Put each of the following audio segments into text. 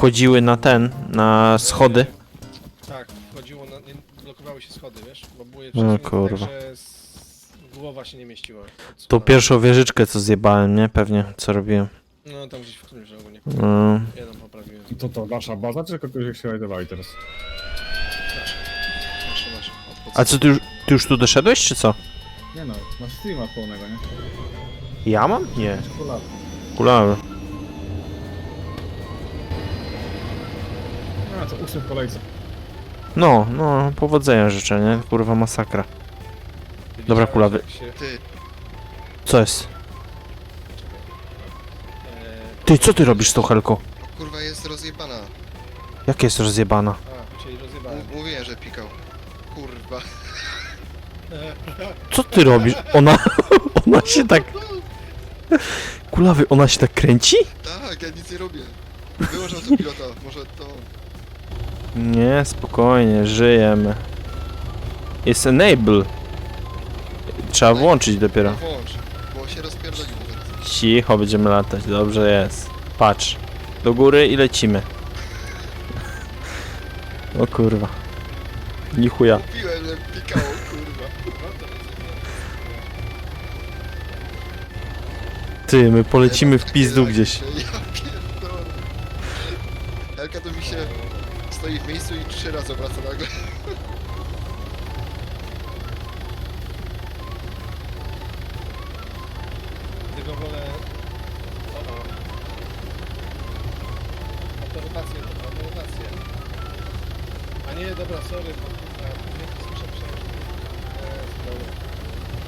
wchodziły na ten, na schody. Tak, wchodziło, na, nie, blokowały się schody, wiesz? Bo były No, kurwa. tak, że s- głowa się nie mieściła. schodów. pierwszą wieżyczkę co zjebałem, nie? Pewnie, co robiłem. No tam gdzieś w którymś rogu, nie? No, Jedną poprawiłem. To to wasza baza, czy kogoś się rajdowali teraz? Nasze. a co, ty już, ty już tu doszedłeś, czy co? Nie no, masz streama pełnego, nie? Ja mam? Nie. Czekolada. Kulawy. A, to ósmy w kolejce. No, no, powodzenia życzę, nie? Kurwa masakra. Dobra, kulawy. Jak się, Ty, Co jest? e, Ty, co ty robisz z tą helką? no kurwa jest rozjebana. Jak jest rozjebana? a, czyli rozjebałem. M- mówiłem, że pikał. Kurwa. Co ty robisz? Ona, ona się tak... Kulawy, ona się tak kręci? Tak, ja nic nie robię. Wyłącz autopilota, może to... Nie, spokojnie, żyjemy. Jest enable. Trzeba włączyć dopiero. No włącz, bo się rozpierdolił. nawet. Cicho, będziemy latać, dobrze jest. Patrz. Do góry i lecimy. O kurwa. Ni chuja. Mówiłem, że pikało, kurwa. Ty, my polecimy w pizdu gdzieś. Ja pierdolę. Elka to mi się stoi w miejscu i trzy razy obraca nagle. Tylko wolę... O, o. Autorotację, dobra, autorotację. A nie, dobra, sorry, bo kurwa, nie to słyszę, myślałem, że... E, dobra.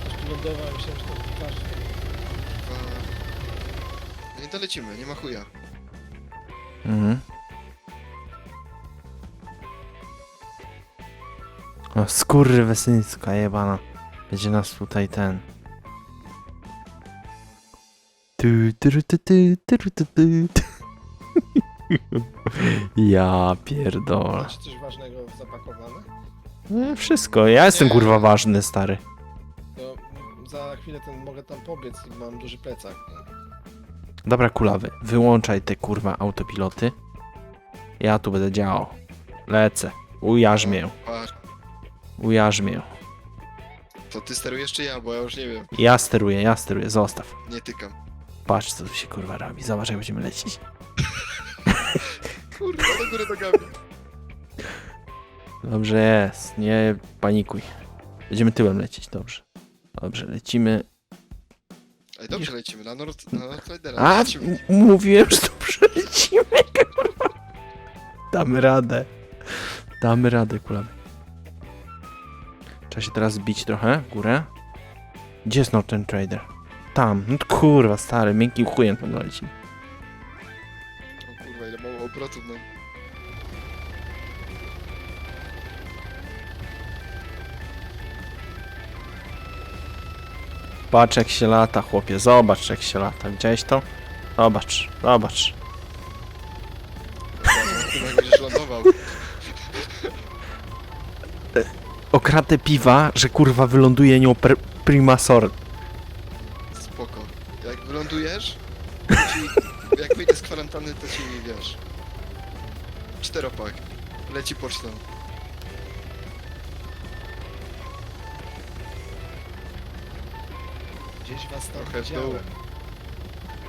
Aż tu lądowałem, myślałem, że to pikarz. Kurwa. No Nie dolecimy, nie ma chuja. Mhm. O, skurry wesyńska jebana. Będzie nas tutaj ten. Tu, tu, tu, tu, tu, tu, tu, tu. Ja pierdolę. Macie coś ważnego zapakowane? No, Wszystko, ja jestem kurwa ważny, stary. To za chwilę ten mogę tam pobiec i mam duży plecak. Dobra, kulawy, wyłączaj te kurwa autopiloty. Ja tu będę działał. Lecę. Ujarzmię. Patrz, Ujarzmię. to ty sterujesz czy ja, bo ja już nie wiem. Ja steruję, ja steruję, zostaw. Nie tykam. Patrz, co tu się kurwa robi. Zobacz, jak będziemy lecieć. Kurwa, do góry nogami. Dobrze jest, nie panikuj. Będziemy tyłem lecieć, dobrze. Dobrze, lecimy. Ej, dobrze lecimy, na Nord... na Nordridera. A, lecimy. m- mówiłem, że dobrze lecimy, kurwa. Damy radę. Damy radę, kulawy. Trzeba się teraz zbić trochę w górę. Gdzie jest Northern Trader? Tam. No kurwa, stary, miękkim chujem tam lecimy. O kurwa, ile mało obrotów nam. Patrz jak się lata, chłopie, zobacz jak się lata. Widziałeś to? Zobacz, zobacz. Okratę piwa, że kurwa wyląduje nią pr prima sort. Spoko. Jak wylądujesz, to ci, jak wyjdę z kwarantanny, to ci wiesz. Czteropak. Leci pocztą. Gdzieś was tam Trochę w dół. widziałem.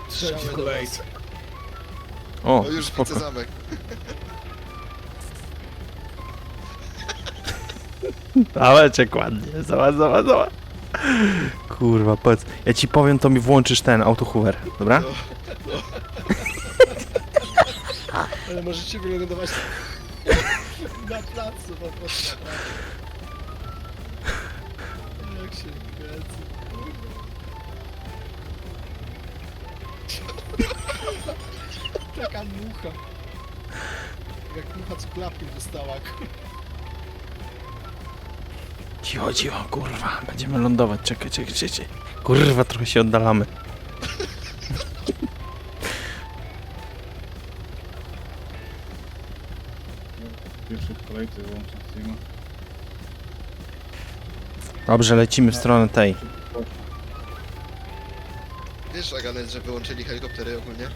Trzeci Strzały. O, No już spoko. widzę zamek. Ale cię ładnie, zobacz, zobacz, zobacz. Kurwa, powiedz. Ja ci powiem, to mi włączysz ten autohoover, dobra? No. Ale możecie wylądować na placu po prostu. Jak się kręci. Taka mucha. Jak mucha z klapki dostała. Cicho, cicho, kurwa, będziemy lądować, czekaj, czekaj, czekaj. Kurwa, trochę się oddalamy. Pierwszy w kolejce wyłączam streama. Dobrze, lecimy w stronę tej. Wiesz, Aganet, że wyłączyli helikoptery ogólnie?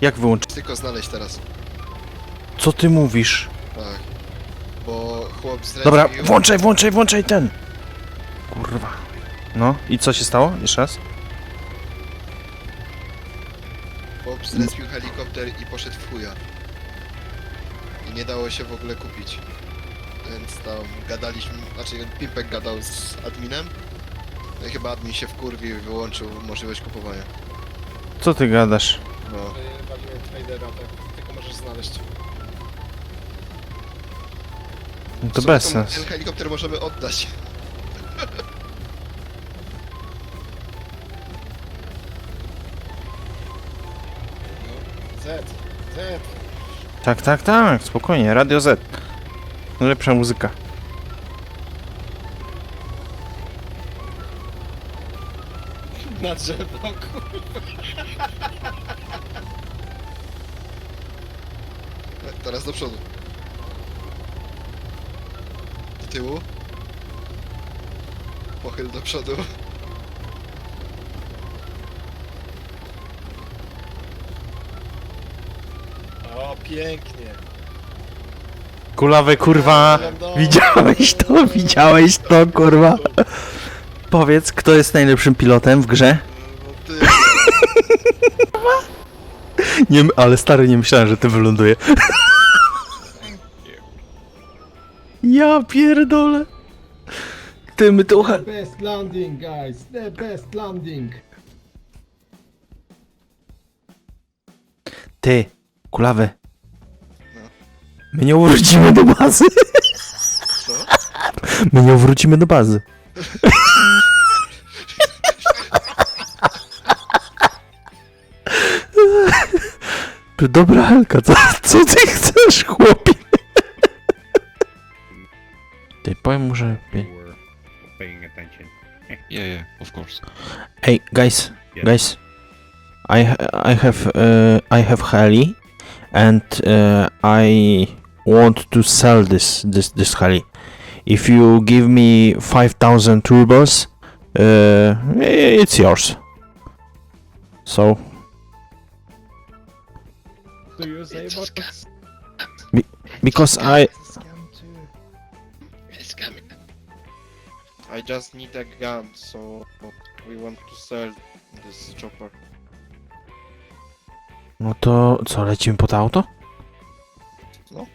Jak wyłączyć? Tylko znaleźć teraz. Co ty mówisz? Chłop zlecił... Dobra, włączaj, włączaj, włączaj ten! Kurwa. No, i co się stało? Jeszcze raz? Chłop zlecił helikopter i poszedł w chuja. I nie dało się w ogóle kupić. Więc tam gadaliśmy, znaczy Pimpek gadał z adminem. No i chyba admin się wkurwił i wyłączył możliwość kupowania. Co ty gadasz? No. Y, Walimy tradera, tak, tylko możesz znaleźć. No to bez sensu. Ten helikopter możemy oddać. Z, Z. Tak, tak, tak, spokojnie, Radio Z. Lepsza muzyka. Na drzewo, kurwa. Teraz do przodu. Do tyłu. Pochyl do przodu. O, pięknie. Kulawy, kurwa! Widziałeś to? Widziałeś to, kurwa? Powiedz, kto jest najlepszym pilotem w grze? No ty, Nie, ale stary, nie myślałem, że ty wyląduje. Ja pierdolę. Ty, my to... The best landing, guys. The best landing. Ty, kulawy. My nie wrócimy do bazy. co? My nie wrócimy do bazy. Dobra Helka, co, co ty chcesz, chłopie? Ty, powiem mu, że... were paying attention. Yeah, yeah, of course. Hey, guys, Yeah. guys. I ha- I have uh, I have heli, and uh, I want to sell this this this heli. If you give me five thousand turbos, uh, it's yours. So Do you say It's about scam. because I I just need a gun, so we want to sell this chopper. no to co lecimy pod auto? No.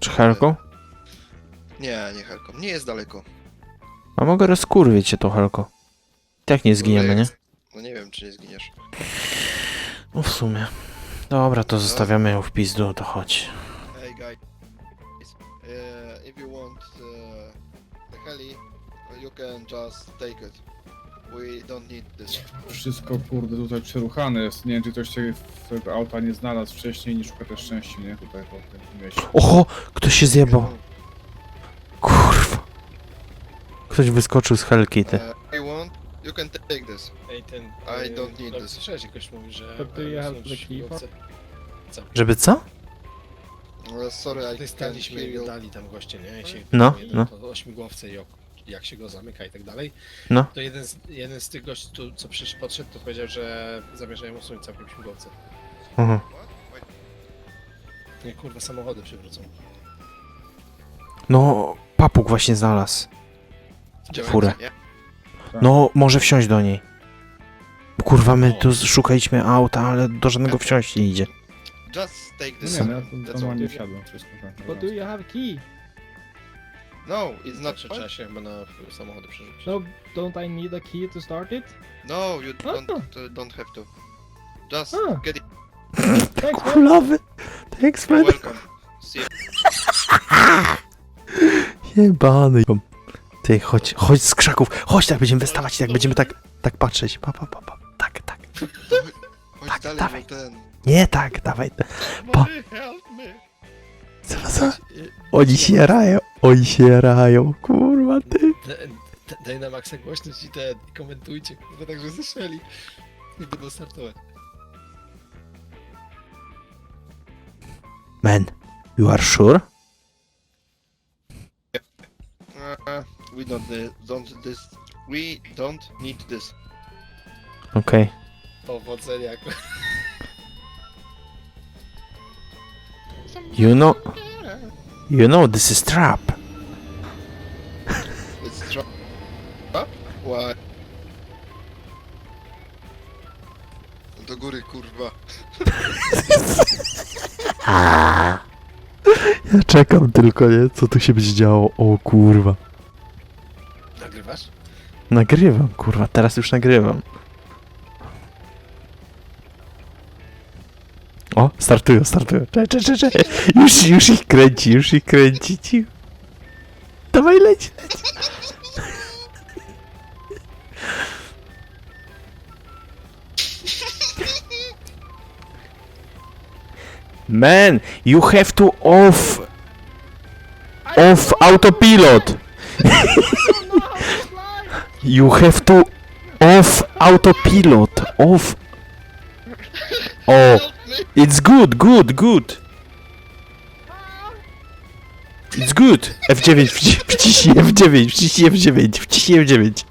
Czy helką? Nie, nie Helką, nie jest daleko. A mogę rozkurwić się to helko. Tak nie zginiemy, nie? No nie wiem, czy nie zginiesz. No w sumie. Dobra, to zostawiamy ją w pizdu, to chodź. Hey guys, uh, if you want uh, the heli, you can just take it. We don't need this. Wszystko kurde tutaj przeruchane jest. Nie wiem czy ktoś tego- tego auta nie znalazł wcześniej nie szuka też szczęścia, nie? Tutaj po tym mieście. Oho! Ktoś się zjebał. Kurwa. Ktoś wyskoczył z helki, ty. Uh, you want, you can take this. Ej, ten... I y, don't need no, this. Słyszałeś, jakoś mówi, że... Do you e, są. Żeby co? Uh, sorry, I Tutaj can't staliśmy hear i you. dali tam goście, nie? I się No, jeden no. to o śmigłowce i o, jak się go zamyka i tak dalej. No. To jeden z, jeden z tych gości, tu, co przyszedł, podszedł, to powiedział, że zamierzają usunąć całkiem śmigłowce. Mhm. Nie, kurwa, samochody przywrócą. No, papug właśnie znalazł. Furę. Nie? No, może wsiąść do niej. Kurwa, my tu szukaliśmy auta, ale do żadnego wsiąść nie idzie. Just take No this. nie, no ja tu That's normalnie all. wsiadłem wszystko. tak, But do you have key? No, it's not Znaczy, trzeba się chyba na samochody przerzucić. No, don't I need a key to start it? No, you don't uh, don't have to. Just Ah. get it. Thanks, man. Kulawy! Thanks, You're man. welcome. See Jebany. Ty, chodź, chodź z krzaków. Chodź, tak będziemy wystawać, tak będziemy tak, tak patrzeć. Pa, pa, pa, pa. Tak, tak. Chodź Tak, dalej, dawaj. bo ten. Nie tak, dawaj. Pa. Mommy, help me. Co, co? Oni się jarają. Oni się jarają. Kurwa, ty. Daj na maksa głośność i te komentujcie, kurwa, tak, że słyszeli. I będą startować. Man, you are sure? Uh, we don't need, don't this. We don't need this. Okej. Powodzenia, kurwa. You know, you know this is trap. It's. Up? Why? Do góry, kurwa. Ja czekam tylko, nie? Co tu się będzie działo? O kurwa. Nagrywasz? Nagrywam, kurwa, teraz już nagrywam. O, startują, startują. Czekaj, czekaj, czekaj. Już, już ich kręci, już ich kręci. Cicho. Dawaj, leć, leć. Man, you have to off... Off autopilot. You have to off autopilot. Off. Oh, it's good, good, good. It's good. F9, wci- wciśnij F9, wciśnij F9, wciśnij F9.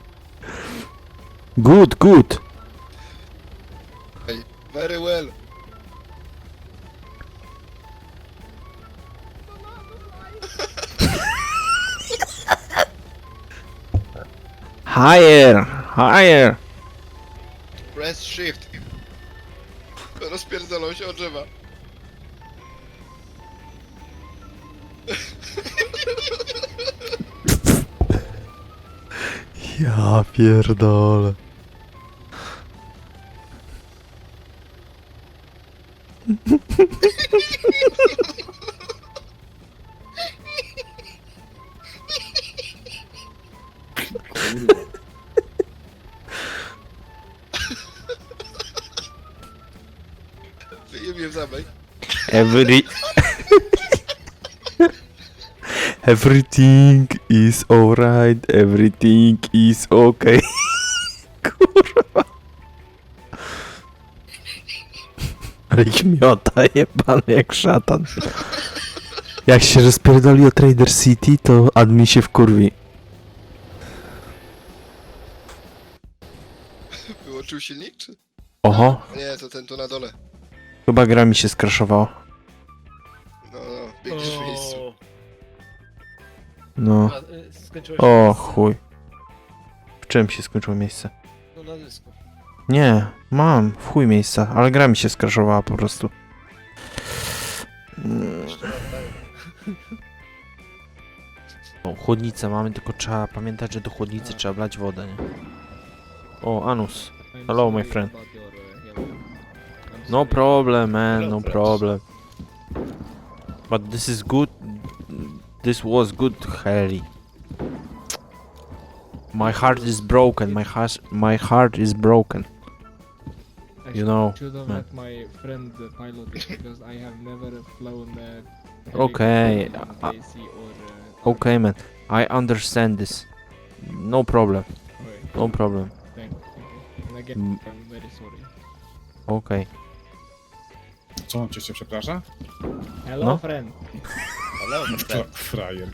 Good, good. Very well. Higher, higher. Press shift. Rozpierdolą się o drzewa. Ja pierdolę. Every... Everything is alright, everything is okay. Kurwa. Ale ich miota jebany jak szatan. Jak się rozpierdoli o Trader City, to admin się wkurwi. Wyłączył silnik, czy? Oho, Nie, to ten tu na dole. chyba gra mi się skraszowała. No, no, biegniesz w miejscu. O, No. a, y, skończyło się O chuj. W czym się skończyło miejsce? No na dysku. Nie, mam w chuj miejsca, ale gra mi się skraszowała po prostu. Mm. Jeszcze raz, daj. O, chłodnicę mamy, tylko trzeba pamiętać, że do chłodnicy trzeba wlać wodę, nie? O, Anus. Hello, my friend. No problem, man, no No problem. But this is good. This was good, Harry. My heart is broken. My heart, my heart is broken. Actually, You know, should have man. let my friend uh, pilot because I have never flown uh, Okay, uh, or uh, Okay, man. I understand this. No problem. No problem. thank you. And again. I'm very sorry. Okay. Co on cię jeszcze przeprasza? Hello, No. friend. To frajer.